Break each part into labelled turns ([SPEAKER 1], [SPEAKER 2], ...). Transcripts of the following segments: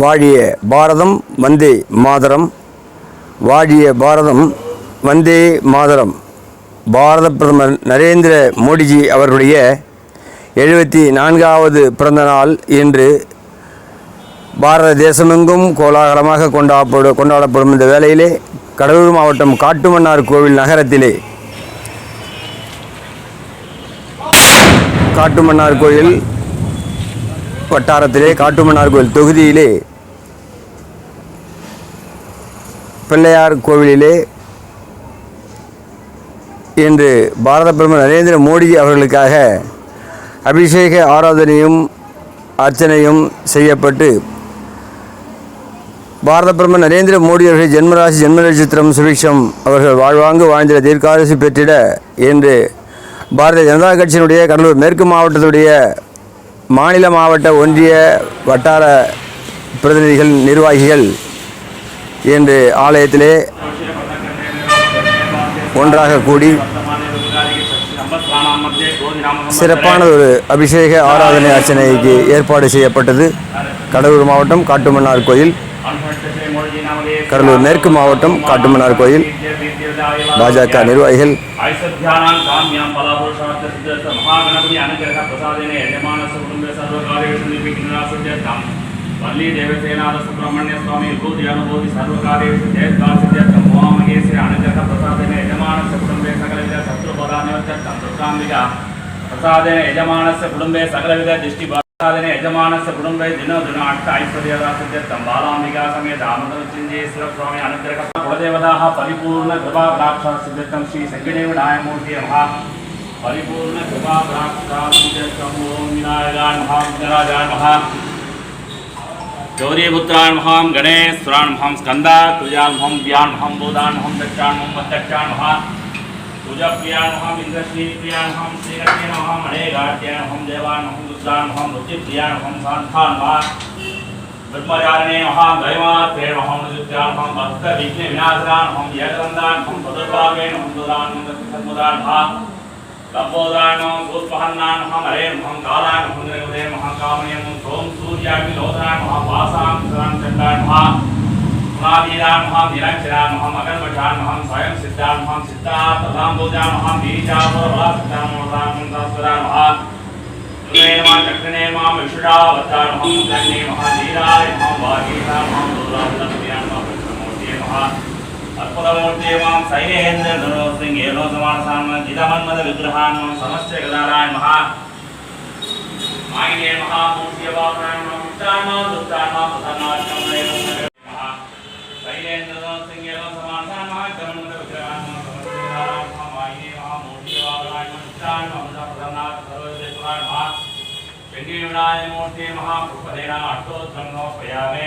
[SPEAKER 1] வாழிய பாரதம் வந்தே மாதரம். வாழிய பாரதம் வந்தே மாதரம். பாரத பிரதமர் நரேந்திர மோடிஜி அவர்களுடைய எழுபத்தி நான்காவது பிறந்த நாள் இன்று பாரத தேசமெங்கும் கோலாகலமாக கொண்டாடப்படும் கொண்டாடப்படும் இந்த வேளையிலே கடலூர் மாவட்டம் காட்டுமன்னார் கோவில் நகரத்திலே காட்டுமன்னார் கோயில் வட்டாரத்திலே காட்டுமன்னார் கோயில் தொகுதியிலே பிள்ளையார் கோவிலிலே இன்று பாரத பிரதமர் நரேந்திர மோடி அவர்களுக்காக அபிஷேக ஆராதனையும் அர்ச்சனையும் செய்யப்பட்டு பாரத பிரதமர் நரேந்திர மோடி அவர்கள் ஜென்மராசி ஜென்ம நட்சத்திரம் சுபிக்ஷம் அவர்கள் வாழ்வாங்கு வாழ்ந்திட தீர்க்காரசி பெற்றிட என்று பாரதிய ஜனதா கட்சியினுடைய கடலூர் மேற்கு மாவட்டத்துடைய மாநில மாவட்ட ஒன்றிய வட்டார பிரதிநிதிகள் நிர்வாகிகள் இன்று ஆலயத்திலே ஒன்றாக கூடி சிறப்பான ஒரு அபிஷேக ஆராதனை அர்ச்சனைக்கு ஏற்பாடு செய்யப்பட்டது. கடலூர் மாவட்டம் காட்டுமன்னார் கோயில். கடலூர் மேற்கு மாவட்டம் காட்டுமன்னார் கோயில். பாஜக நிர்வாகிகள்.
[SPEAKER 2] కార్యేషు మీకు నిరాశం చేస్తాం వల్లి దేవసేనాథ సుబ్రహ్మణ్య స్వామి భూతి అనుభూతి సర్వకార్యేషు జయద్వాసి చేస్తాం మోహమగేశ్వరి అనుగ్రహ ప్రసాదైన యజమానస్య కుటుంబే సకలవిధ శత్రు పదాన్ని చేస్తాం దుర్గాంబిగా ప్రసాదైన యజమానస్య కుటుంబే సకలవిధ దిష్టి ప్రసాదైన యజమానస్య కుటుంబే దినో దిన అష్ట ఐశ్వర్యదాసు చేస్తాం బాలాంబిగా సమేత ఆనందీశ్వర స్వామి అనుగ్రహ కులదేవతా పరిపూర్ణ కృపా ప్రాక్ష శ్రీ సంగదేవ న్యాయమూర్తి మహా परिपूर्ण कृपा प्राप्ताम ओम विनायकाय महाम जराजाय महाम गौरीपुत्राण महाम गणेश्वराण महाम स्कंदा तुजान महाम ज्ञान महाम बोधान महाम दक्षाण महाम बदक्षाण महाम तुजा प्रियाण महाम इंद्रश्री प्रियाण महाम श्रीरक्षण महाम अनेगाट्याण महाम देवान महाम दुष्टान महाम रुचि प्रियाण महाम सांथान महाम ब्रह्मचारिणे महां दैवात्रेण अहं नित्यान् अहं भक्त विघ्न विनाशनान् अहं यगन्दान् अहं पदभागेण अहं ददान् सर्वदान् लंबोदरायण भूतपहन्नान हम हरे हम कालायन हम निर्वदे महाकामयम सोम सूर्याग्नि लोधनाय महापासाम सराम चंडाय महा महावीरान हम निरंजनान हम अगरबठान हम स्वयं सिद्धान हम सिद्धार्थ लंबोदरायण हम बीजापुर वासतान राम दासरान हम नेमां चक्रने माँ विषुडा वतान हम कन्ने महावीराय हम हम दुर्गा लक्ष्मीयान हम அற்புதமூர்த்தியமாம் சைலேந்திர தனுசிங் ஏலோசமான ஜிதமன்மத விக்கிரகான் சமஸ்ய கதாராய மகா மாயினே மகா மூர்த்தியபாபராய மகா உத்தான்மா துத்தான்மா பிரதானாச்சம் மகா சைலேந்திர தனுசிங் ஏலோசமான மகா ஜிதமன்மத விக்கிரகான் சமஸ்ய கதாராய மகா மாயினே மகா மூர்த்தியபாபராய மகா உத்தான்மா அமுதா பிரதானாச்ச சர்வதேஸ்வராய மகா பெண்ணிய விநாயகமூர்த்தி மகா புஷ்பதேனா அட்டோத்திரம் நோப்பயாமே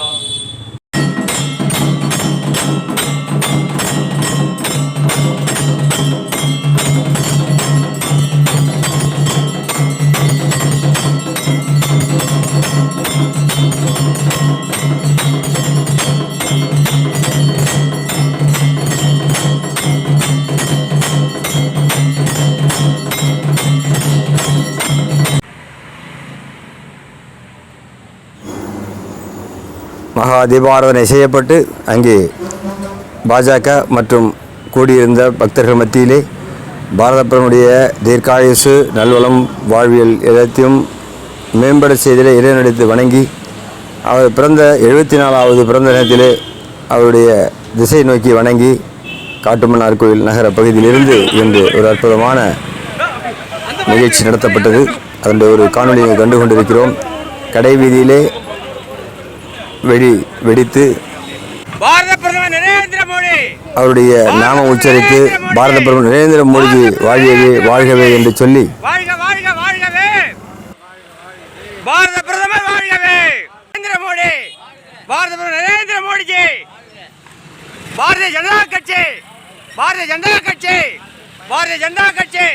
[SPEAKER 1] மகா தீபாராதனை செய்யப்பட்டு அங்கே பாஜக மற்றும் கூடியிருந்த பக்தர்கள் மத்தியிலே பாரத தீர்க்காயுசு நல்வளம் வாழ்வியல் எல்லாத்தையும் மேம்பட செய்திலே இறைநடித்து வணங்கி அவர் பிறந்த எழுபத்தி நாலாவது பிறந்த தினத்திலே அவருடைய திசை நோக்கி வணங்கி காட்டுமன்னார் கோயில் நகர பகுதியிலிருந்து இன்று ஒரு அற்புதமான நிகழ்ச்சி நடத்தப்பட்டது. அதனுடைய ஒரு காணொலியை கண்டு கொண்டிருக்கிறோம். கடை வீதியிலே வெடி வெடித்து
[SPEAKER 3] பாரத பிரதமர் நரேந்திர மோடி!
[SPEAKER 1] அவருடைய நாமம் உச்சரித்து பாரத பிரதமர் நரேந்திர மோடிஜி வாழியவே வாழ்கவே என்று சொல்லி
[SPEAKER 3] வாழ்கவே! பாரத பிரதமர் வாழ்கவே! நரேந்திர மோடி! பாரத பிரதமர் நரேந்திர மோடிஜி! பாரதிய ஜனதா கட்சி! பாரதிய ஜனதா கட்சி! பாரதிய ஜனதா கட்சி!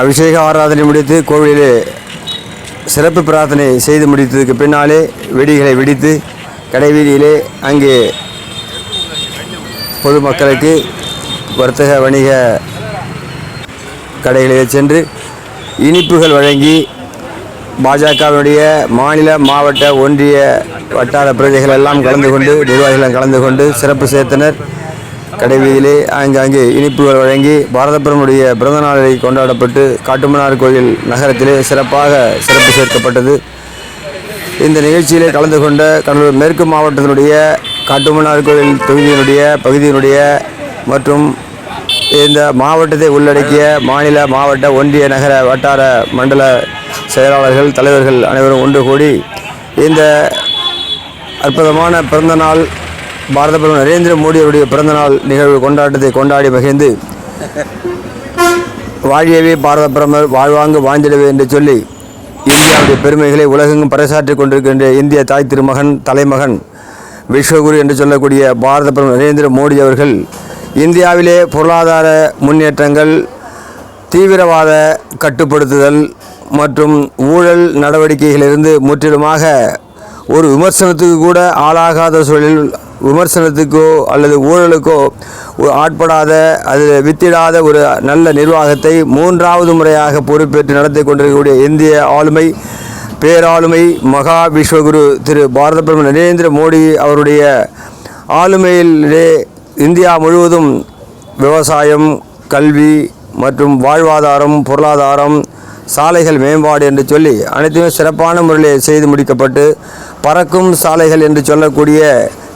[SPEAKER 1] அபிஷேக ஆராதனை முடித்து கோவிலில் சிறப்பு பிரார்த்தனை செய்து முடித்ததுக்கு பின்னாலே வெடிகளை வெடித்து கடைவீதியிலே அங்கே பொதுமக்களுக்கு வர்த்தக வணிக கடைகளிலே சென்று இனிப்புகள் வழங்கி பாஜகவினுடைய மாநில மாவட்ட ஒன்றிய வட்டார பிரஜைகள் எல்லாம் கலந்து கொண்டு நிர்வாகிகளும் கலந்து கொண்டு சிறப்பு சேர்த்தனர். கடைவீதியிலே ஆங்காங்கே இனிப்புகள் வழங்கி பாரதபுரமுடைய பிறந்த நாளை கொண்டாடப்பட்டு காட்டுமன்னார் கோயில் நகரத்திலே சிறப்பாக சிறப்பு சேர்க்கப்பட்டது. இந்த நிகழ்ச்சியிலே கலந்து கொண்ட கடலூர் மேற்கு மாவட்டத்தினுடைய காட்டுமன்னார் கோயில் தொகுதியினுடைய பகுதியினுடைய மற்றும் இந்த மாவட்டத்தை உள்ளடக்கிய மாநில மாவட்ட ஒன்றிய நகர வட்டார மண்டல செயலாளர்கள் தலைவர்கள் அனைவரும் ஒன்று கூடி இந்த அற்புதமான பிறந்தநாள் பாரத பிரதமர் நரேந்திர மோடி அவருடைய பிறந்தநாள் நிகழ்வு கொண்டாட்டத்தை கொண்டாடி மகிழ்ந்து வாழியவே பாரத பிரதமர் வாழ்வாங்கு வாழ்ந்திடவே என்று சொல்லி இந்தியாவுடைய பெருமைகளை உலகெங்கும் பறைசாற்றிக் கொண்டிருக்கின்ற இந்திய தாய் திருமகன் தலைமகன் விஸ்வகுரு என்று சொல்லக்கூடிய பாரத பிரதமர் நரேந்திர மோடி அவர்கள் இந்தியாவிலே பொருளாதார முன்னேற்றங்கள் தீவிரவாத கட்டுப்படுத்துதல் மற்றும் ஊழல் நடவடிக்கைகளிலிருந்து முற்றிலுமாக ஒரு விமர்சனத்துக்கு கூட ஆளாகாத சூழலில் விமர்சனத்துக்கோ அல்லது ஊழலுக்கோ ஆட்படாத அது வித்திடாத ஒரு நல்ல நிர்வாகத்தை மூன்றாவது முறையாக பொறுப்பேற்று நடத்தி கொண்டிருக்கக்கூடிய இந்திய ஆளுமை பேராளுமை மகா விஸ்வகுரு திரு பாரத பிரதமர் நரேந்திர மோடி அவருடைய ஆளுமையிலே இந்தியா முழுவதும் விவசாயம் கல்வி மற்றும் வாழ்வாதாரம் பொருளாதாரம் சாலைகள் மேம்பாடு என்று சொல்லி அனைத்துமே சிறப்பான முறையில் செய்து முடிக்கப்பட்டு பறக்கும் சாலைகள் என்று சொல்லக்கூடிய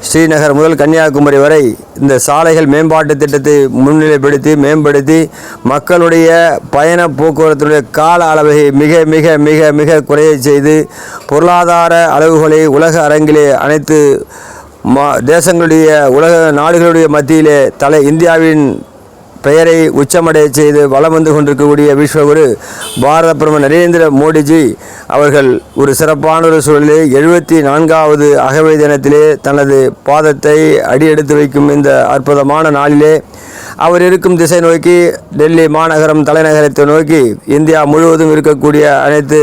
[SPEAKER 1] ஸ்ரீநகர் முதல் கன்னியாகுமரி வரை இந்த சாலைகள் மேம்பாட்டு திட்டத்தை முன்னிலைப்படுத்தி மேம்படுத்தி மக்களுடைய பயண போக்குவரத்துடைய கால அளவை மிக மிக மிக மிக குறைய செய்து பொருளாதார அளவுகளை உலக அரங்கிலே அனைத்து மா தேசங்களுடைய உலக நாடுகளுடைய மத்தியிலே தலை இந்தியாவின் பெயரை உச்சமடைய செய்து வலம் வந்து கொண்டிருக்கக்கூடிய விஸ்வகுரு பாரத பிரதமர் நரேந்திர மோடிஜி அவர்கள் ஒரு சிறப்பான ஒரு சூழலில் எழுபத்தி நான்காவது அகவை தினத்திலே தனது பாதத்தை அடியெடுத்து வைக்கும் இந்த அற்புதமான நாளிலே அவர் இருக்கும் திசை நோக்கி டெல்லி மாநகரம் தலைநகரத்தை நோக்கி இந்தியா முழுவதும் இருக்கக்கூடிய அனைத்து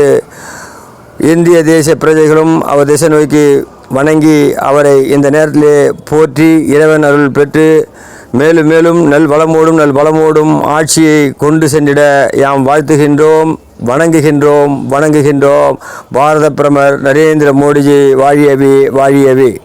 [SPEAKER 1] இந்திய தேசிய பிரஜைகளும் அவர் திசை நோக்கி வணங்கி அவரை இந்த நேரத்திலே போற்றி இறைவன் அருள் பெற்று மேலும் மேலும் நல் வளமோடும் நல் பலமோடும் ஆட்சியை கொண்டு சென்றிட யாம் வாழ்த்துகின்றோம் வணங்குகின்றோம் வணங்குகின்றோம். பாரத பிரதமர் நரேந்திர மோடிஜி வாழியவி வாழியவி.